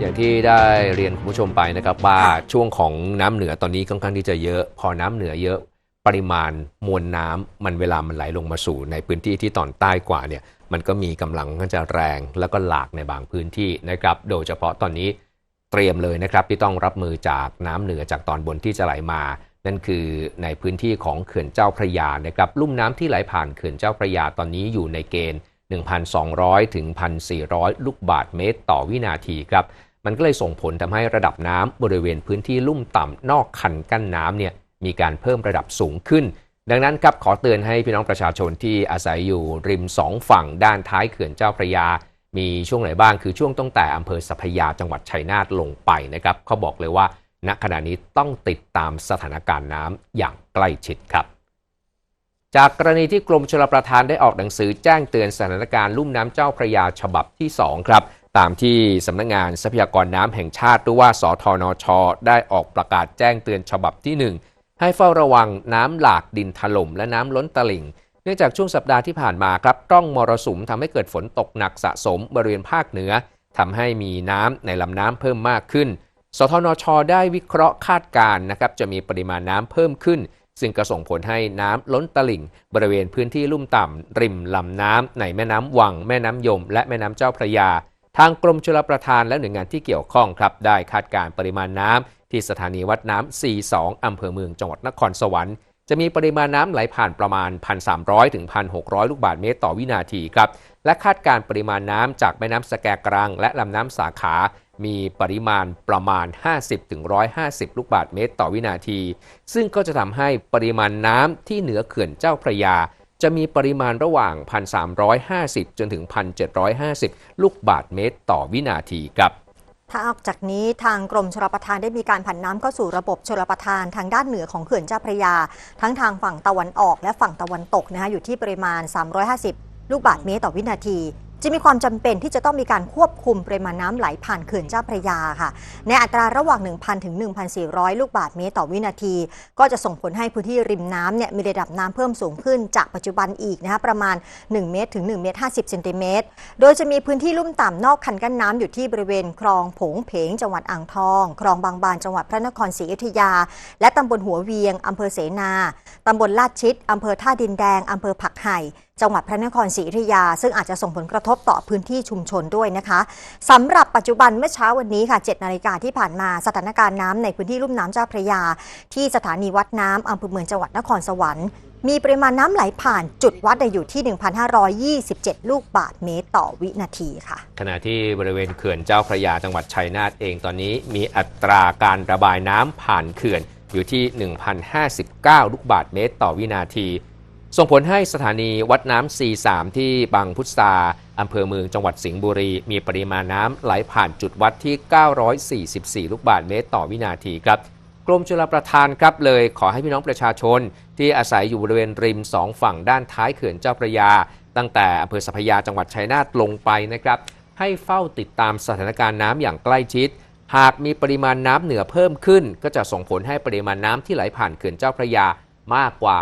อย่างที่ได้เรียนคุณผู้ชมไปนะครับว่าช่วงของน้ำเหนือตอนนี้ค่อนข้างที่จะเยอะ พอน้ำเหนือเยอะปริมาณมวลน้ำมันเวลามันไหลลงมาสู่ในพื้นที่ที่ตอนใต้กว่าเนี่ยมันก็มีกำลังก็จะแรงแล้วก็หลากในบางพื้นที่นะครับ โดยเฉพาะตอนนี้เตรียมเลยนะครับที่ต้องรับมือจากน้ำเหนือจากตอนบนที่จะไหลมา นั่นคือในพื้นที่ของเขื่อนเจ้าพระยานะครับลุ่มน้ำที่ไหลผ่านเขื่อนเจ้าพระยาตอนนี้อยู่ในเกณฑ์ 1,200 ถึง 1,400 ลูกบาทเมตรต่อวินาทีครับ มันก็เลยส่งผลทำให้ระดับน้ำบริเวณพื้นที่ลุ่มต่ำนอกคันกั้นน้ำเนี่ยมีการเพิ่มระดับสูงขึ้น ดังนั้นครับขอเตือนให้พี่น้องประชาชนที่อาศัยอยู่ริมสองฝั่งด้านท้ายเขื่อนเจ้าพระยา มีช่วงไหนบ้างคือช่วงตั้งแต่อำเภอสัพยาจังหวัดชัยนาทลงไปนะครับเขาบอกเลยว่าณขณะนี้ต้องติดตามสถานการณ์น้ำอย่างใกล้ชิดครับจากกรณีที่กรมชลประทานได้ออกหนังสือแจ้งเตือนสถานการณ์ลุ่มน้ำเจ้าพระยาฉบับที่ 2 ครับ ตามที่สำนักงงานทรัพยากรน้ำแห่งชาติหรือว่าสทนช ได้ออกประกาศแจ้งเตือนฉบับที่ 1 ให้เฝ้าระวังน้ำหลากดินถล่มและน้ำล้นตลิ่ง เนื่องจากช่วงสัปดาห์ที่ผ่านมาครับร่องมรสุมทำให้เกิดฝนตกหนักสะสมบริเวณภาคเหนือทำให้มีน้ำในลำน้ำเพิ่มมากขึ้น สทนช ได้วิเคราะห์คาดการณ์นะครับจะมีปริมาณน้ำเพิ่มขึ้น ซึ่งก็ส่งผลให้น้ำล้นตลิ่ง บริเวณพื้นที่ลุ่มต่ำริมลำน้ำในแม่น้ำวัง แม่น้ำยม และแม่น้ำเจ้าพระยา ทางกรมชลประทานและหน่วยงานที่เกี่ยวข้องครับได้คาดการปริมาณน้ำที่สถานีวัดน้ำ42อำเภอเมืองจังหวัดนครสวรรค์จะมีปริมาณน้ำไหลผ่านประมาณ 1,300 ถึง 1,600 ลูกบาศก์เมตรต่อวินาทีครับ และคาดการปริมาณน้ำจากแม่น้ำสแกกรัง และลำน้ำสาขา มีปริมาณประมาณ 50ถึง150 ลูกบาศก์เมตรต่อวินาที ซึ่งก็จะทำให้ปริมาณน้ำที่เหนือเขื่อนเจ้าพระยา จะมีปริมาณระหว่าง 1,350 จนถึง 1,750 ลูกบาทเมตรต่อวินาทีครับถ้าออกจากนี้ทางกรมชลประทานได้มีการผันน้ำเข้าสู่ระบบชลประทานทางด้านเหนือของเขื่อนเจ้าพระยา ทั้งทางฝั่งตะวันออกและฝั่งตะวันตกนะคะอยู่ที่ปริมาณ 350 ลูกบาทเมตรต่อวินาที จะมีความจำเป็นที่จะต้องมีการควบคุมปริมาณน้ำไหลผ่านเขื่อนเจ้าพระยาค่ะ ในอัตราระหว่าง 1,000 ถึง 1,400 ลูกบาศก์เมตรต่อวินาที ก็จะส่งผลให้พื้นที่ริมน้ำเนี่ยมีระดับน้ำเพิ่มสูงขึ้นจากปัจจุบันอีกนะคะประมาณ 1 เมตรถึง1เมตร50เซนติเมตรโดยจะมีพื้นที่ลุ่มต่ำนอกคันกั้นน้ำอยู่ที่บริเวณคลองผงเพงจังหวัดอ่างทอง คลองบางบานจังหวัดพระนครศรีอยุธยา และตำบลหัวเวียงอำเภอเสนา ตำบลลาดชิด อำเภอท่าดินแดง อำเภอผักไห่ จังหวัดพระนครศรีอยุธยา ซึ่งอาจจะส่งผลกระทบต่อพื้นที่ชุมชนด้วยนะคะสำหรับปัจจุบันเมื่อเช้าวันนี้ค่ะ 7 นาฬิกาที่ผ่านมาสถานการณ์น้ำในพื้นที่ลุ่มน้ำเจ้าพระยา ที่สถานีวัดน้ำอำเภอเมืองจังหวัดนครสวรรค์มีปริมาณน้ำไหลผ่านจุดวัดอยู่ที่ 1,527 ลูกบาศก์เมตรต่อวินาทีค่ะ ขณะที่บริเวณเขื่อนเจ้าพระยาจังหวัดชัยนาทเองตอนนี้มีอัตราการระบายน้ำผ่านเขื่อน อยู่ที่ 1,059 ลูกบาศก์เมตรต่อวินาที ส่งผลให้สถานีวัดน้ำ C3 ที่บางพุทธาอำเภอเมืองจังหวัดสิงห์บุรี มีปริมาณน้ำไหลผ่านจุดวัดที่ 944 ลูกบาศก์เมตรต่อวินาทีครับกรมชลประทานครับเลยขอให้พี่น้องประชาชน ที่อาศัยอยู่บริเวณริมสองฝั่งด้านท้ายเขื่อนเจ้าพระยา ตั้งแต่อำเภอสัพยาจังหวัดชัยนาทลงไปนะครับ ให้เฝ้าติดตามสถานการณ์น้ำอย่างใกล้ชิด หากมีปริมาณน้ำเหนือเพิ่มขึ้น ก็จะส่งผลให้ปริมาณน้ำที่ไหลผ่านเขื่อนเจ้าพระยามากกว่า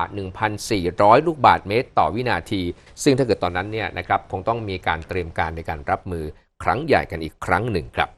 1,400 ลูกบาทเมตร ต่อวินาที ซึ่งถ้าเกิดตอนนั้นเนี่ยนะครับคงต้องมีการเตรียมการในการรับมือครั้งใหญ่กันอีกครั้งหนึ่งครับ